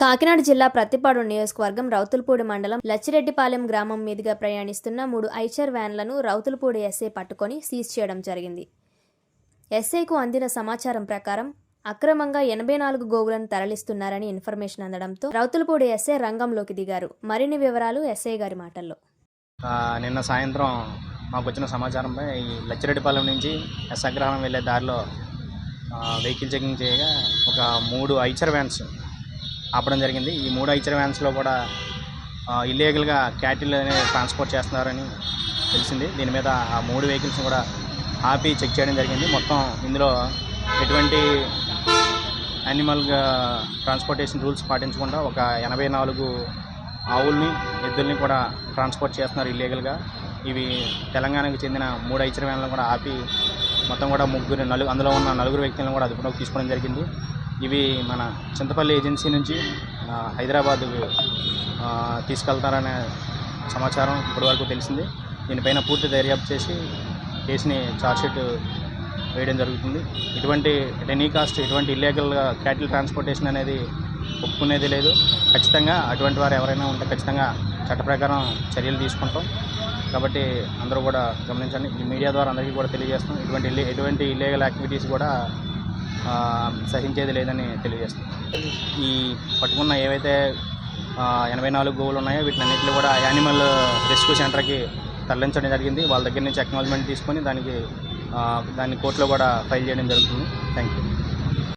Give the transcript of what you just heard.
కాకినాడ జిల్లా ప్రత్తిపాడు నియోజకవర్గం రౌతులపూడి మండలం లచ్చిరెడ్డిపాలెం గ్రామం మీదుగా ప్రయాణిస్తున్న మూడు ఐచర్ వ్యాన్లను రౌతులపూడి ఎస్ఐ పట్టుకొని సీజ్ చేయడం జరిగింది. ఎస్ఐకు అందిన సమాచారం ప్రకారం అక్రమంగా ఎనభై నాలుగు గోవులను తరలిస్తున్నారని ఇన్ఫర్మేషన్ అందడంతో రౌతులపూడి ఎస్ఐ రంగంలోకి దిగారు. మరిన్ని వివరాలు ఎస్ఐ గారి మాటల్లో. నిన్న సాయంత్రం మాకు వచ్చిన సమాచారంపై లచ్చిరెడ్డిపాలెం నుంచి ఎస్ వెళ్ళే దారిలో వెహికల్ చెకింగ్ చేయగా ఒక మూడు ఐచర్ వ్యాన్స్ ఆపడం జరిగింది. ఈ మూడు ఐచర్ వ్యాన్స్లో కూడా ఇల్లీగల్గా క్యాటిల్ అనేది ట్రాన్స్పోర్ట్ చేస్తున్నారని తెలిసింది. దీని మీద ఆ మూడు వెహికల్స్ కూడా ఆపి చెక్ చేయడం జరిగింది. మొత్తం ఇందులో ఎటువంటి యానిమల్ ట్రాన్స్పోర్టేషన్ రూల్స్ పాటించకుండా ఒక ఎనభై నాలుగు ఆవుల్ని ఎద్దుల్ని కూడా ట్రాన్స్పోర్ట్ చేస్తున్నారు ఇల్లీగల్గా ఇవి తెలంగాణకు చెందిన మూడు ఐచర్ వ్యాన్లను కూడా ఆపి మొత్తం కూడా ముగ్గురు నలుగు అందులో ఉన్న నలుగురు వ్యక్తులను కూడా అదుపులోకి తీసుకోవడం జరిగింది. ఇవి మన చింతపల్లి ఏజెన్సీ నుంచి హైదరాబాద్ తీసుకెళ్తారనే సమాచారం ఇప్పటివరకు తెలిసింది. దీనిపైన పూర్తి దర్యాప్తు చేసి కేసుని ఛార్జ్షీట్ వేయడం జరుగుతుంది. ఇటువంటి ఎనీ కాస్ట్ ఇటువంటి ఇల్లీగల్గా క్యాటిల్ ట్రాన్స్పోర్టేషన్ అనేది ఒప్పుకునేది లేదు. ఖచ్చితంగా అటువంటి వారు ఎవరైనా ఉంటే ఖచ్చితంగా చట్ట ప్రకారం చర్యలు తీసుకుంటాం. కాబట్టి అందరూ కూడా గమనించండి. ఈ మీడియా ద్వారా అందరికీ కూడా తెలియజేస్తాం ఇటువంటి ఎటువంటి ఇల్లీగల్ యాక్టివిటీస్ కూడా సహించేది లేదని తెలియజేస్తుంది. ఈ పట్టుకున్న ఏవైతే ఎనభై నాలుగు గోవులు ఉన్నాయో వీటినన్నింటినీ కూడా యానిమల్ రెస్క్యూ సెంటర్కి తరలించడం జరిగింది. వాళ్ళ దగ్గర నుంచి అక్నాలజ్మెంట్ తీసుకొని దానికి దాన్ని కోర్టులో కూడా ఫైల్ చేయడం జరుగుతుంది. Thank you